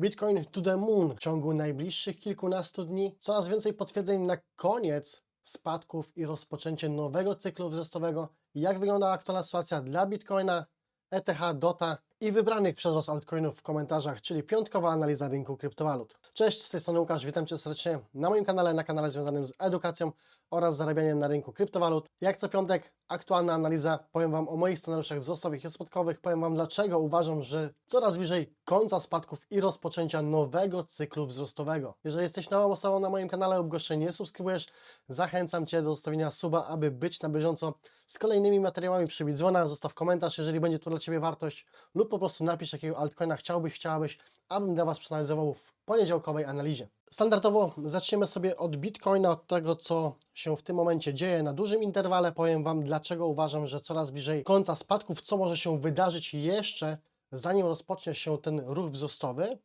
Bitcoin to the moon w ciągu najbliższych kilkunastu dni. Coraz więcej potwierdzeń na koniec spadków i rozpoczęcie nowego cyklu wzrostowego. Jak wygląda aktualna sytuacja dla Bitcoina, ETH, DOTA i wybranych przez Was altcoinów w komentarzach, czyli piątkowa analiza rynku kryptowalut. Cześć, z tej strony Łukasz, witam Cię serdecznie na moim kanale, na kanale związanym z edukacją oraz zarabianiem na rynku kryptowalut. Jak co piątek, aktualna analiza, powiem Wam o moich scenariuszach wzrostowych i spadkowych, powiem Wam dlaczego uważam, że coraz bliżej końca spadków i rozpoczęcia nowego cyklu wzrostowego. Jeżeli jesteś nową osobą na moim kanale lub go jeszcze nie subskrybujesz, zachęcam Cię do zostawienia suba, aby być na bieżąco z kolejnymi materiałami. Przybij dzwona, zostaw komentarz, jeżeli będzie to dla Ciebie wartość lub po prostu napisz, jakiego altcoina chciałbyś, chciałabyś, abym dla Was przeanalizował w poniedziałkowej analizie. Standardowo zaczniemy sobie od Bitcoina, od tego, co się w tym momencie dzieje na dużym interwale. Powiem Wam, dlaczego uważam, że coraz bliżej końca spadków, co może się wydarzyć jeszcze, zanim rozpocznie się ten ruch wzrostowy.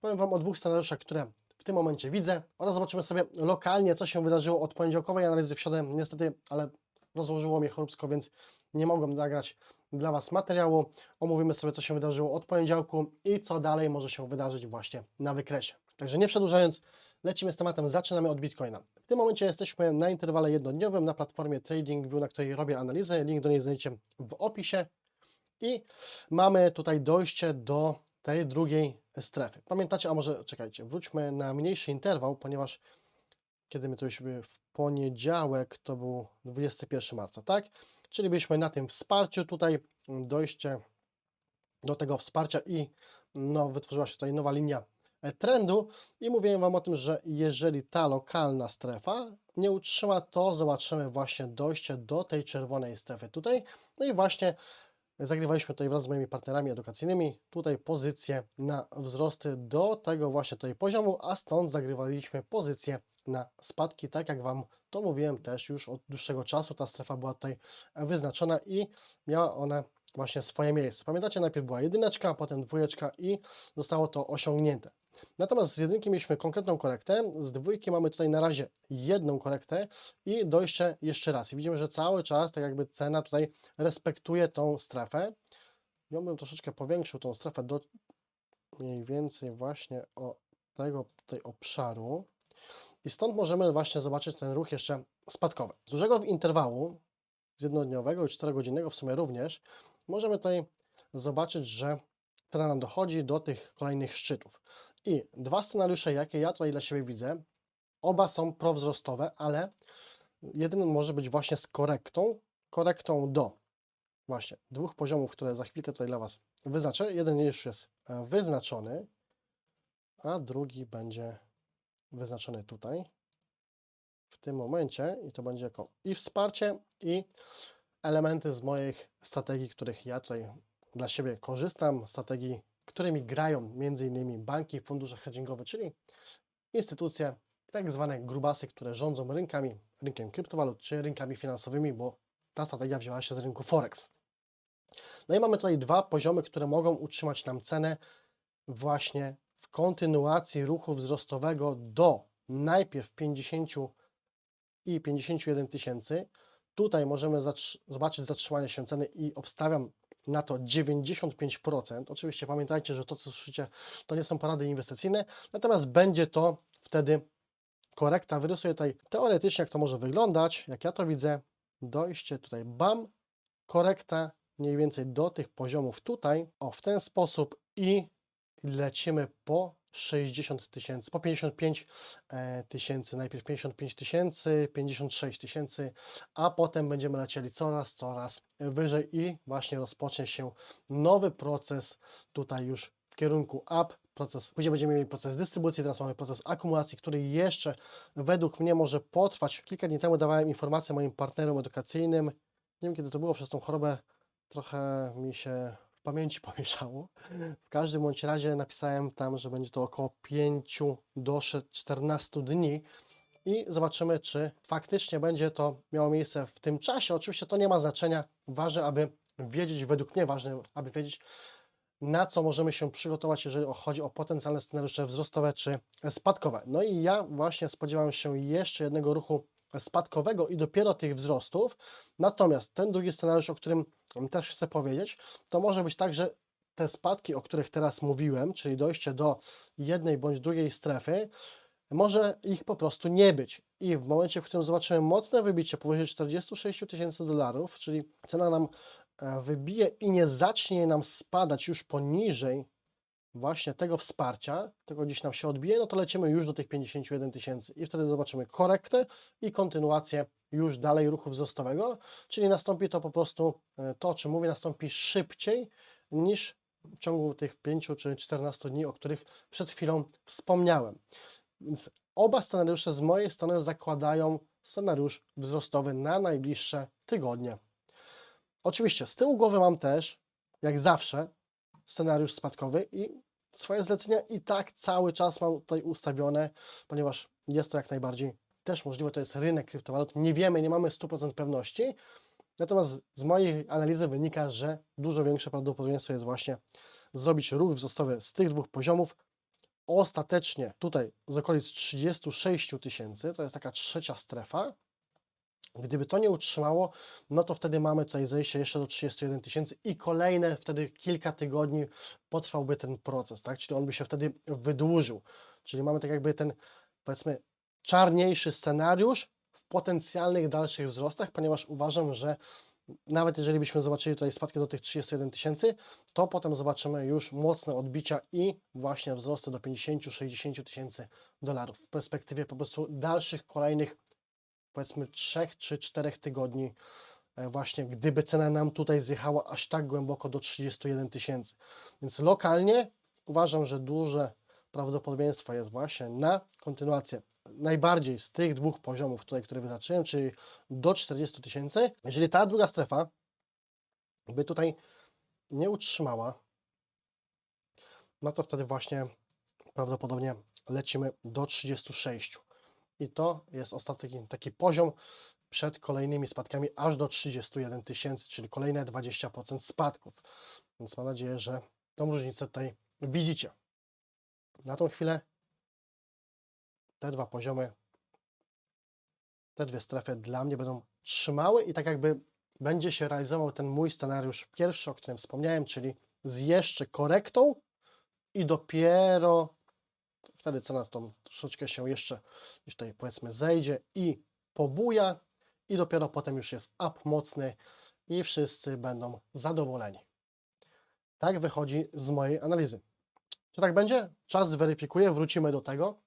Powiem Wam o dwóch scenariuszach, które w tym momencie widzę oraz zobaczymy sobie lokalnie, co się wydarzyło od poniedziałkowej analizy w środę. Niestety, ale rozłożyło mnie choróbsko, więc nie mogłem nagrać dla Was materiału. Omówimy sobie, co się wydarzyło od poniedziałku i co dalej może się wydarzyć właśnie na wykresie. Także nie przedłużając, lecimy z tematem, zaczynamy od Bitcoina. W tym momencie jesteśmy na interwale jednodniowym na platformie TradingView, na której robię analizę. Link do niej znajdziecie w opisie. I mamy tutaj dojście do tej drugiej strefy. Pamiętacie, a może czekajcie, wróćmy na mniejszy interwał, ponieważ kiedy my to byliśmy w poniedziałek, to był 21 marca, tak? Czyli byliśmy na tym wsparciu tutaj, dojście do tego wsparcia i no, wytworzyła się tutaj nowa linia trendu i mówiłem Wam o tym, że jeżeli ta lokalna strefa nie utrzyma, to zobaczymy właśnie dojście do tej czerwonej strefy tutaj. No i właśnie zagrywaliśmy tutaj wraz z moimi partnerami edukacyjnymi tutaj pozycję na wzrosty do tego właśnie tutaj poziomu, a stąd zagrywaliśmy pozycję na spadki, tak jak Wam to mówiłem też już od dłuższego czasu, ta strefa była tutaj wyznaczona i miała ona właśnie swoje miejsce. Pamiętacie, najpierw była jedyneczka, potem dwójeczka i zostało to osiągnięte. Natomiast z jedynki mieliśmy konkretną korektę, z dwójki mamy tutaj na razie jedną korektę i dojście jeszcze raz. I widzimy, że cały czas tak jakby cena tutaj respektuje tą strefę. Ja bym troszeczkę powiększył tą strefę do mniej więcej właśnie o tego tutaj obszaru. I stąd możemy właśnie zobaczyć ten ruch jeszcze spadkowy. Z dużego interwału, z jednodniowego i 4-godzinnego w sumie również, możemy tutaj zobaczyć, że cena nam dochodzi do tych kolejnych szczytów. I dwa scenariusze, jakie ja tutaj dla siebie widzę, oba są prowzrostowe, ale jeden może być właśnie z korektą, korektą do właśnie dwóch poziomów, które za chwilkę tutaj dla Was wyznaczę. Jeden już jest e, wyznaczony, a drugi będzie wyznaczony tutaj w tym momencie i to będzie jako i wsparcie i elementy z moich strategii, których ja tutaj dla siebie korzystam, strategii, którymi grają m.in. banki, fundusze hedgingowe, czyli instytucje, tak zwane grubasy, które rządzą rynkami, rynkiem kryptowalut czy rynkami finansowymi, bo ta strategia wzięła się z rynku Forex. No i mamy tutaj dwa poziomy, które mogą utrzymać nam cenę właśnie w kontynuacji ruchu wzrostowego do najpierw 50 i 51 tysięcy. Tutaj możemy zobaczyć zatrzymanie się ceny i obstawiam na to 95%. Oczywiście pamiętajcie, że to, co słyszycie, to nie są porady inwestycyjne, natomiast będzie to wtedy korekta. Wyrysuję tutaj teoretycznie, jak to może wyglądać, jak ja to widzę. Dojście tutaj, bam, korekta mniej więcej do tych poziomów tutaj, o w ten sposób i lecimy po 60 tysięcy, po 55 e, tysięcy, najpierw 55 tysięcy, 56 tysięcy, a potem będziemy lecieli coraz, coraz wyżej i właśnie rozpocznie się nowy proces tutaj już w kierunku up, proces, później będziemy mieli proces dystrybucji, teraz mamy proces akumulacji, który jeszcze według mnie może potrwać. Kilka dni temu dawałem informację moim partnerom edukacyjnym, nie wiem kiedy to było, przez tą chorobę trochę mi się pamięci pomieszało. W każdym bądź razie napisałem tam, że będzie to około 5 do 14 dni i zobaczymy, czy faktycznie będzie to miało miejsce w tym czasie. Oczywiście to nie ma znaczenia. Ważne, aby wiedzieć, według mnie ważne, aby wiedzieć, na co możemy się przygotować, jeżeli chodzi o potencjalne scenariusze wzrostowe czy spadkowe. No i ja właśnie spodziewam się jeszcze jednego ruchu spadkowego i dopiero tych wzrostów. Natomiast ten drugi scenariusz, o którym też chcę powiedzieć, to może być tak, że te spadki, o których teraz mówiłem, czyli dojście do jednej bądź drugiej strefy, może ich po prostu nie być. I w momencie, w którym zobaczymy mocne wybicie powyżej 46 tysięcy dolarów, czyli cena nam e, wybije i nie zacznie nam spadać już poniżej właśnie tego wsparcia, tylko gdzieś nam się odbije, no to lecimy już do tych 51 tysięcy i wtedy zobaczymy korektę i kontynuację już dalej ruchu wzrostowego, czyli nastąpi to po prostu, e, to o czym mówię, nastąpi szybciej niż w ciągu tych 5 czy 14 dni, o których przed chwilą wspomniałem. Więc oba scenariusze z mojej strony zakładają scenariusz wzrostowy na najbliższe tygodnie. Oczywiście z tyłu głowy mam też, jak zawsze, scenariusz spadkowy i swoje zlecenia i tak cały czas mam tutaj ustawione, ponieważ jest to jak najbardziej też możliwe, to jest rynek kryptowalut. Nie wiemy, nie mamy 100% pewności, natomiast z mojej analizy wynika, że dużo większe prawdopodobieństwo jest właśnie zrobić ruch wzrostowy z tych dwóch poziomów. Ostatecznie tutaj z okolic 36 tysięcy, to jest taka trzecia strefa, Gdyby to nie utrzymało, no to wtedy mamy tutaj zejście jeszcze do 31 tysięcy i kolejne wtedy kilka tygodni potrwałby ten proces, tak? Czyli on by się wtedy wydłużył. Czyli mamy tak jakby ten, powiedzmy, czarniejszy scenariusz w potencjalnych dalszych wzrostach, ponieważ uważam, że nawet jeżeli byśmy zobaczyli tutaj spadki do tych 31 tysięcy, to potem zobaczymy już mocne odbicia i właśnie wzrosty do 50-60 tysięcy dolarów w perspektywie po prostu dalszych, kolejnych powiedzmy 3 czy 4 tygodni, e, właśnie gdyby cena nam tutaj zjechała aż tak głęboko do 31 tysięcy. Więc lokalnie uważam, że duże prawdopodobieństwo jest właśnie na kontynuację najbardziej z tych dwóch poziomów tutaj, które wyznaczyłem, czyli do 40 tysięcy. Jeżeli ta druga strefa by tutaj nie utrzymała, no to wtedy właśnie prawdopodobnie lecimy do 36 i to jest ostatni taki poziom przed kolejnymi spadkami aż do 31 tysięcy, czyli kolejne 20% spadków. Więc mam nadzieję, że tą różnicę tutaj widzicie. Na tą chwilę te dwa poziomy, te dwie strefy dla mnie będą trzymały i tak jakby będzie się realizował ten mój scenariusz pierwszy, o którym wspomniałem, czyli z jeszcze korektą i dopiero wtedy cena tą troszeczkę się jeszcze gdzieś tutaj powiedzmy zejdzie i pobuja i dopiero potem już jest up mocny i wszyscy będą zadowoleni. Tak wychodzi z mojej analizy. Czy tak będzie? Czas zweryfikuje, wrócimy do tego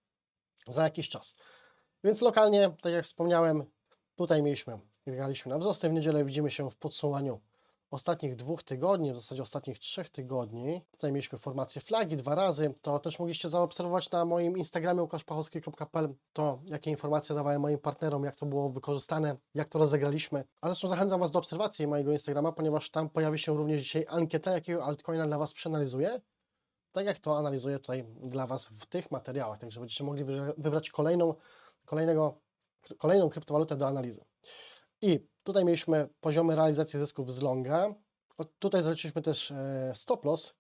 za jakiś czas. Więc lokalnie, tak jak wspomniałem, tutaj mieliśmy, graliśmy na wzrosty. W niedzielę widzimy się w podsumowaniu ostatnich dwóch tygodni, w zasadzie ostatnich trzech tygodni, tutaj mieliśmy formację flagi dwa razy, to też mogliście zaobserwować na moim Instagramie łukaszpachowski.pl to, jakie informacje dawałem moim partnerom, jak to było wykorzystane, jak to rozegraliśmy. A zresztą zachęcam Was do obserwacji mojego Instagrama, ponieważ tam pojawi się również dzisiaj ankieta, jakiego altcoina dla Was przeanalizuję, tak jak to analizuję tutaj dla Was w tych materiałach, także będziecie mogli wybrać kolejną, kolejnego, kolejną kryptowalutę do analizy. I tutaj mieliśmy poziomy realizacji zysków z longa. Tutaj zaliczyliśmy też e, stop loss,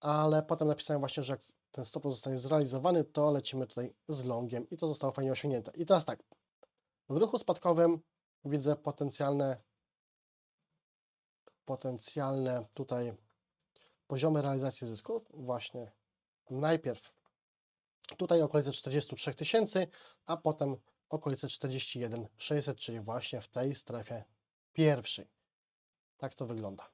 ale potem napisałem właśnie, że jak ten stop loss zostanie zrealizowany, to lecimy tutaj z longiem i to zostało fajnie osiągnięte. I teraz tak, w ruchu spadkowym widzę potencjalne potencjalne tutaj poziomy realizacji zysków. Właśnie najpierw tutaj okolice 43 tysięcy, a potem okolice 41 600, czyli właśnie w tej strefie pierwszej. Tak to wygląda.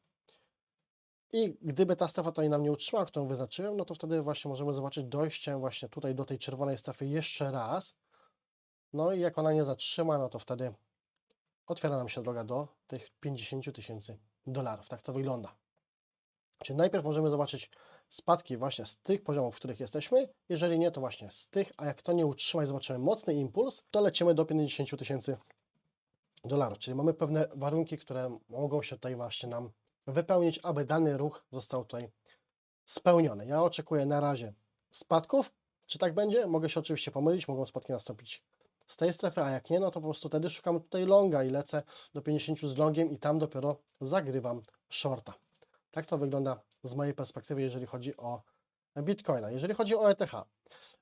I gdyby ta strefa tutaj nam nie utrzymała, którą wyznaczyłem, no to wtedy właśnie możemy zobaczyć dojście właśnie tutaj do tej czerwonej strefy jeszcze raz. No i jak ona nie zatrzyma, no to wtedy otwiera nam się droga do tych 50 tysięcy dolarów. Tak to wygląda. Czyli najpierw możemy zobaczyć spadki właśnie z tych poziomów, w których jesteśmy. Jeżeli nie, to właśnie z tych, a jak to nie utrzyma i zobaczymy mocny impuls, to lecimy do 50 tysięcy dolarów. Czyli mamy pewne warunki, które mogą się tutaj właśnie nam wypełnić, aby dany ruch został tutaj spełniony. Ja oczekuję na razie spadków. Czy tak będzie? Mogę się oczywiście pomylić, mogą spadki nastąpić z tej strefy, a jak nie, no to po prostu wtedy szukam tutaj longa i lecę do 50 z longiem i tam dopiero zagrywam shorta. Tak to wygląda z mojej perspektywy, jeżeli chodzi o Bitcoina. Jeżeli chodzi o ETH,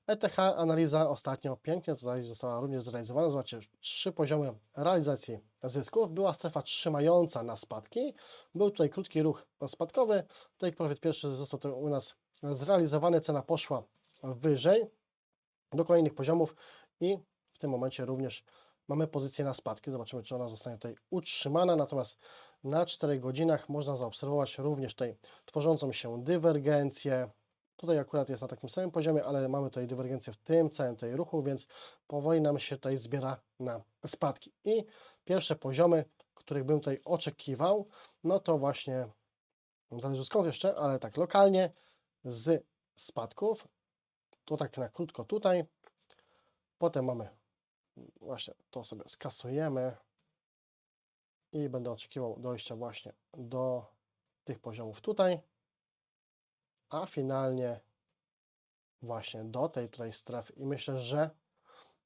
ETH analiza ostatnio pięknie tutaj została również zrealizowana. Zobaczcie, trzy poziomy realizacji zysków. Była strefa trzymająca na spadki. Był tutaj krótki ruch spadkowy. Tutaj profit pierwszy został tutaj u nas zrealizowany. Cena poszła wyżej do kolejnych poziomów i w tym momencie również mamy pozycję na spadki. Zobaczymy, czy ona zostanie tutaj utrzymana. Natomiast na 4 godzinach można zaobserwować również tutaj tworzącą się dywergencję. Tutaj akurat jest na takim samym poziomie, ale mamy tutaj dywergencję w tym całym tutaj ruchu, więc powoli nam się tutaj zbiera na spadki. I pierwsze poziomy, których bym tutaj oczekiwał, no to właśnie, zależy skąd jeszcze, ale tak lokalnie z spadków, to tak na krótko tutaj, potem mamy właśnie to sobie skasujemy i będę oczekiwał dojścia właśnie do tych poziomów tutaj, a finalnie właśnie do tej tutaj strefy i myślę, że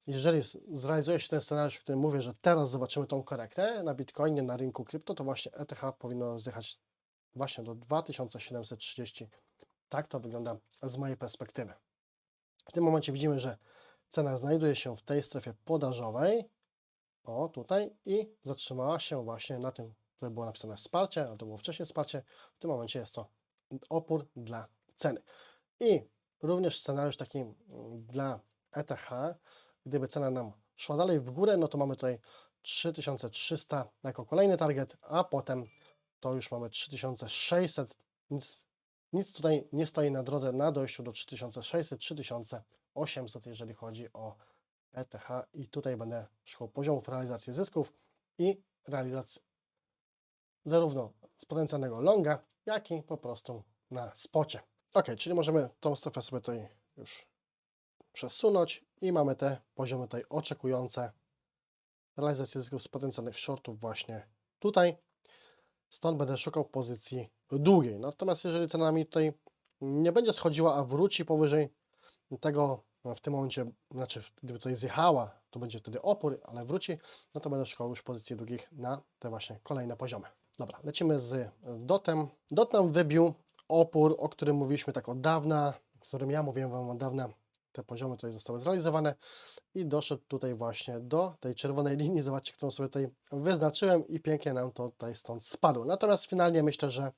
jeżeli zrealizuje się ten scenariusz, o którym mówię, że teraz zobaczymy tą korektę na Bitcoinie, na rynku krypto, to właśnie ETH powinno zjechać właśnie do 2730. Tak to wygląda z mojej perspektywy. W tym momencie widzimy, że cena znajduje się w tej strefie podażowej, o tutaj, i zatrzymała się właśnie na tym, tutaj było napisane wsparcie, ale to było wcześniej wsparcie, w tym momencie jest to opór dla ceny. I również scenariusz taki mm, dla ETH, gdyby cena nam szła dalej w górę, no to mamy tutaj 3300 jako kolejny target, a potem to już mamy 3600. Nic, nic tutaj nie stoi na drodze na dojściu do 3600, 3800, jeżeli chodzi o ETH i tutaj będę szukał poziomów realizacji zysków i realizacji zarówno z potencjalnego longa, jak i po prostu na spocie. Ok, czyli możemy tą strefę sobie tutaj już przesunąć i mamy te poziomy tutaj oczekujące realizację zysków z potencjalnych shortów właśnie tutaj. Stąd będę szukał pozycji długiej. Natomiast jeżeli cena mi tutaj nie będzie schodziła, a wróci powyżej tego no w tym momencie, znaczy gdyby tutaj zjechała, to będzie wtedy opór, ale wróci, no to będę szukał już pozycji długich na te właśnie kolejne poziomy. Dobra, lecimy z dotem. Dot nam wybił opór, o którym mówiliśmy tak od dawna, o którym ja mówiłem Wam od dawna. Te poziomy tutaj zostały zrealizowane i doszedł tutaj właśnie do tej czerwonej linii, zobaczcie, którą sobie tutaj wyznaczyłem i pięknie nam to tutaj stąd spadło. Natomiast finalnie myślę, że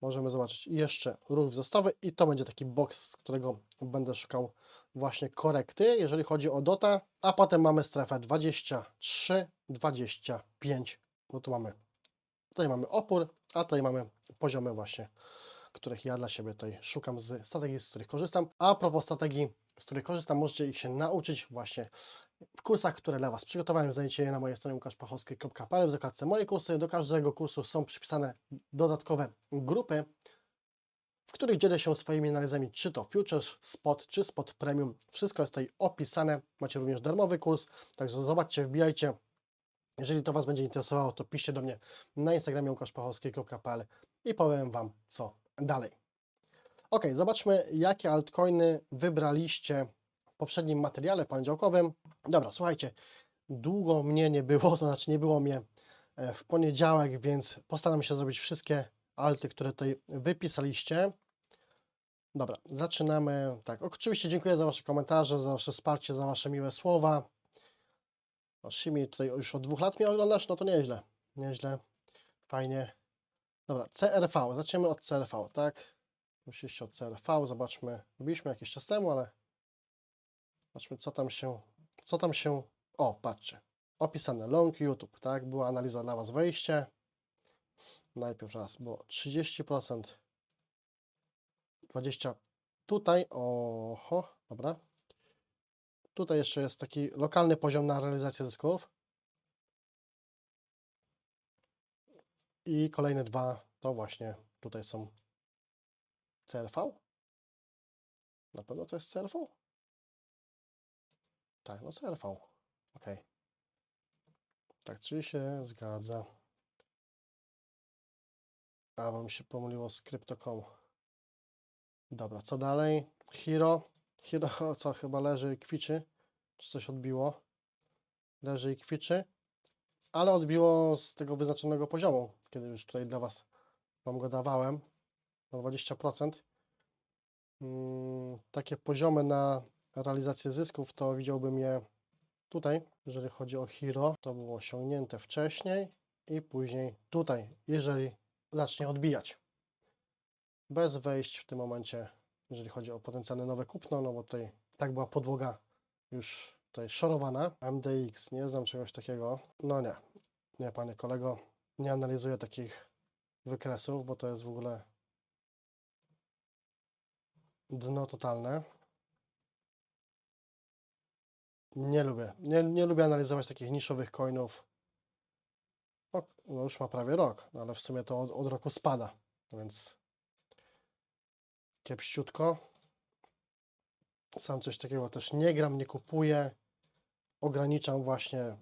możemy zobaczyć jeszcze ruch wzrostowy i to będzie taki box, z którego będę szukał właśnie korekty, jeżeli chodzi o DOTA, a potem mamy strefę 23, 25, bo tu mamy, tutaj mamy opór, a tutaj mamy poziomy właśnie, których ja dla siebie tutaj szukam z strategii, z których korzystam. A propos strategii, z których korzystam, możecie ich się nauczyć właśnie w kursach, które dla Was przygotowałem. Znajdziecie je na mojej stronie łukaszpachowski.pl w zakładce moje kursy. Do każdego kursu są przypisane dodatkowe grupy, w których dzielę się swoimi analizami, czy to Futures, Spot, czy Spot Premium. Wszystko jest tutaj opisane. Macie również darmowy kurs, także zobaczcie, wbijajcie. Jeżeli to Was będzie interesowało, to piszcie do mnie na Instagramie łukaszpachowski.pl i powiem Wam, co dalej. Ok, zobaczmy, jakie altcoiny wybraliście poprzednim materiale poniedziałkowym. Dobra, słuchajcie, długo mnie nie było, to znaczy nie było mnie e, w poniedziałek, więc postaram się zrobić wszystkie alty, które tutaj wypisaliście. Dobra, zaczynamy. Tak, oczywiście dziękuję za Wasze komentarze, za Wasze wsparcie, za Wasze miłe słowa. O, Shimi tutaj już od dwóch lat mnie oglądasz, no to nieźle, nieźle, fajnie. Dobra, CRV, zaczniemy od CRV, tak? Oczywiście od CRV, zobaczmy, robiliśmy jakiś czas temu, ale zobaczmy co tam się, co tam się, o patrzcie, opisane, long YouTube, tak? Była analiza dla Was wejście. Najpierw raz było 30%, 20 tutaj, oho, dobra. Tutaj jeszcze jest taki lokalny poziom na realizację zysków. I kolejne dwa to właśnie tutaj są CRV. Na pewno to jest CRV? Tak, no CRV. Ok. Tak, czyli się zgadza. A, bo mi się pomyliło z Crypto.com. Dobra, co dalej? Hero. Hero co chyba leży i kwiczy. Czy coś odbiło? Leży i kwiczy. Ale odbiło z tego wyznaczonego poziomu, kiedy już tutaj dla Was Wam go dawałem. Na 20%. Mm, takie poziomy na realizację zysków, to widziałbym je tutaj, jeżeli chodzi o Hero, to było osiągnięte wcześniej i później tutaj, jeżeli zacznie odbijać. Bez wejść w tym momencie, jeżeli chodzi o potencjalne nowe kupno, no bo tutaj tak była podłoga już tutaj szorowana. MDX, nie znam czegoś takiego. No nie, nie panie kolego, nie analizuję takich wykresów, bo to jest w ogóle dno totalne. Nie lubię. Nie, nie lubię analizować takich niszowych coinów. O, no już ma prawie rok, no ale w sumie to od, od roku spada, więc kiepściutko. Sam coś takiego też nie gram, nie kupuję. Ograniczam właśnie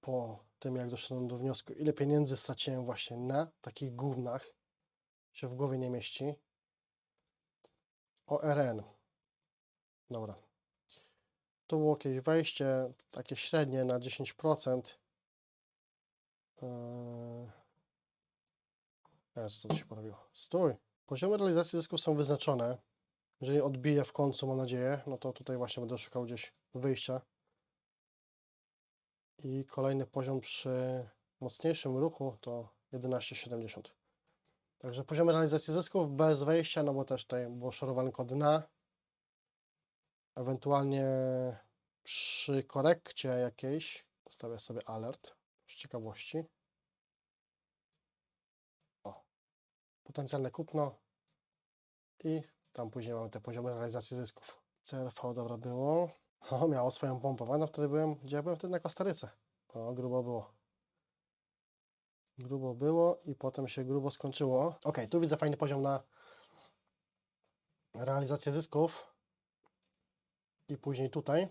po tym, jak doszedłem do wniosku, ile pieniędzy straciłem właśnie na takich gównach. Się w głowie nie mieści. ORN. Dobra. Tu było jakieś wejście, takie średnie na 10%. Eee... Jezu, co tu się porobiło? Stój! Poziomy realizacji zysków są wyznaczone. Jeżeli odbije w końcu, mam nadzieję, no to tutaj właśnie będę szukał gdzieś wyjścia. I kolejny poziom przy mocniejszym ruchu to 11,70. Także poziomy realizacji zysków bez wejścia, no bo też tutaj było szorowanko dna. Ewentualnie przy korekcie jakiejś ustawię sobie alert z ciekawości. O, potencjalne kupno i tam później mamy te poziomy realizacji zysków. CRV dobra było. O, miało swoją pompę. Pamiętam wtedy byłem, gdzie ja byłem wtedy na Kostaryce. O, grubo było. Grubo było i potem się grubo skończyło. Ok, tu widzę fajny poziom na realizację zysków. I później tutaj.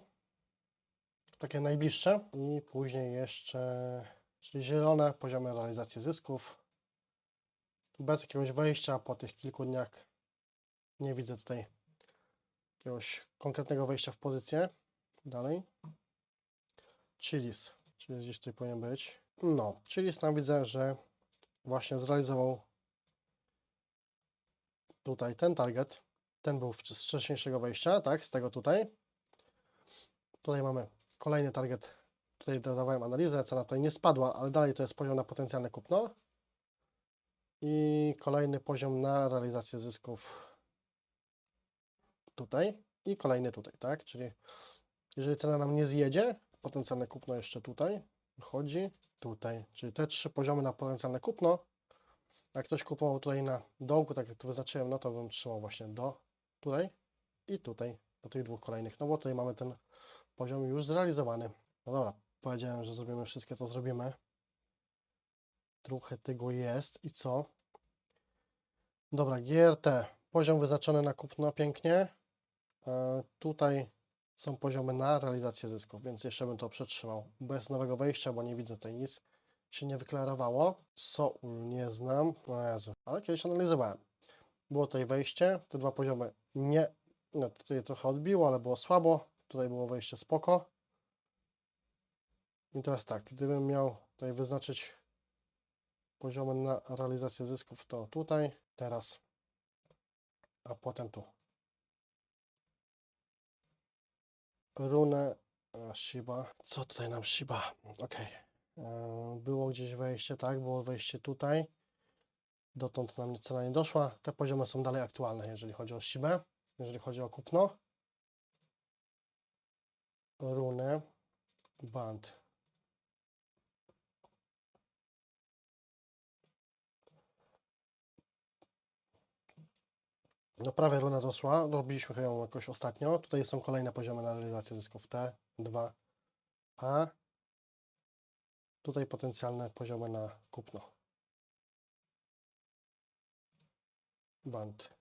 Takie najbliższe. I później jeszcze, czyli zielone poziomy realizacji zysków. Bez jakiegoś wejścia po tych kilku dniach. Nie widzę tutaj jakiegoś konkretnego wejścia w pozycję. Dalej. Chilis. Czyli gdzieś tutaj powinien być. No, Chilis tam widzę, że właśnie zrealizował tutaj ten target. Ten był z wcześniejszego wejścia, tak, z tego tutaj. Tutaj mamy kolejny target. Tutaj dodawałem analizę, cena tutaj nie spadła, ale dalej to jest poziom na potencjalne kupno. I kolejny poziom na realizację zysków tutaj i kolejny tutaj, tak? Czyli jeżeli cena nam nie zjedzie, potencjalne kupno jeszcze tutaj wychodzi, tutaj. Czyli te trzy poziomy na potencjalne kupno. Jak ktoś kupował tutaj na dołku, tak jak tu wyznaczyłem, no to bym trzymał właśnie do tutaj i tutaj, do tych dwóch kolejnych, no bo tutaj mamy ten poziom już zrealizowany. No dobra, powiedziałem, że zrobimy wszystkie, co zrobimy. Trochę tego jest i co? Dobra, GRT. Poziom wyznaczony na kupno pięknie. E, tutaj są poziomy na realizację zysków, więc jeszcze bym to przetrzymał bez nowego wejścia, bo nie widzę tutaj nic się nie wyklarowało. Soul nie znam, no Jezu, ale kiedyś analizowałem. Było tutaj wejście, te dwa poziomy nie, no tutaj trochę odbiło, ale było słabo. Tutaj było wejście spoko. I teraz tak, gdybym miał tutaj wyznaczyć poziomy na realizację zysków, to tutaj, teraz, a potem tu. Runę, a, Shiba. Co tutaj nam Shiba? Ok. Było gdzieś wejście, tak? Było wejście tutaj. Dotąd nam cena nie doszła. Te poziomy są dalej aktualne, jeżeli chodzi o Shibę, jeżeli chodzi o kupno. Runę, band. No prawie runa doszła, robiliśmy ją jakoś ostatnio. Tutaj są kolejne poziomy na realizację zysków T, 2, A. Tutaj potencjalne poziomy na kupno. Band.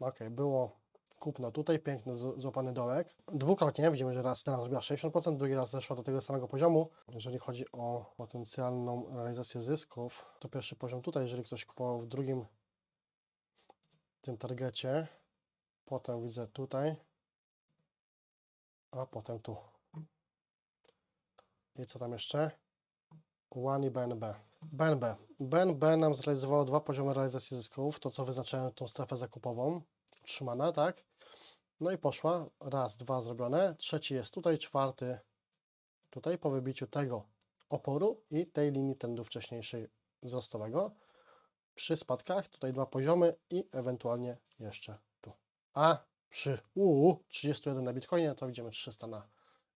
Ok, było kupno tutaj, piękny złapany dołek. Dwukrotnie, widzimy, że raz cena zrobiła 60%, drugi raz zeszła do tego samego poziomu. Jeżeli chodzi o potencjalną realizację zysków, to pierwszy poziom tutaj, jeżeli ktoś kupował w drugim tym targecie, potem widzę tutaj, a potem tu. I co tam jeszcze? One i BNB. BNB. BNB nam zrealizowało dwa poziomy realizacji zysków, to co wyznaczałem tą strefę zakupową, trzymana, tak? No i poszła, raz, dwa zrobione, trzeci jest tutaj, czwarty tutaj po wybiciu tego oporu i tej linii trendu wcześniejszej wzrostowego. Przy spadkach tutaj dwa poziomy i ewentualnie jeszcze tu. A przy UU 31 na Bitcoinie to widzimy 300 na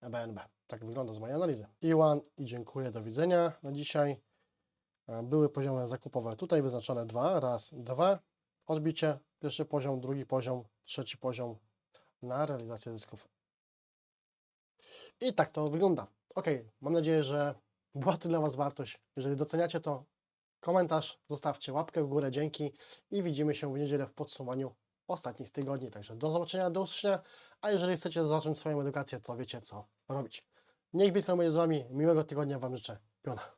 BNB. Tak wygląda z mojej analizy. Iwan i dziękuję, do widzenia na dzisiaj. E, Były poziomy zakupowe tutaj wyznaczone dwa, raz, dwa. Odbicie, pierwszy poziom, drugi poziom, trzeci poziom na realizację zysków. I tak to wygląda. Ok, mam nadzieję, że była to dla Was wartość. Jeżeli doceniacie to, komentarz, zostawcie łapkę w górę, dzięki i widzimy się w niedzielę w podsumowaniu ostatnich tygodni. Także do zobaczenia, do usłyszenia, a jeżeli chcecie zacząć swoją edukację, to wiecie co robić. Niech Bitcoin będzie z Wami, miłego tygodnia Wam życzę. Piona.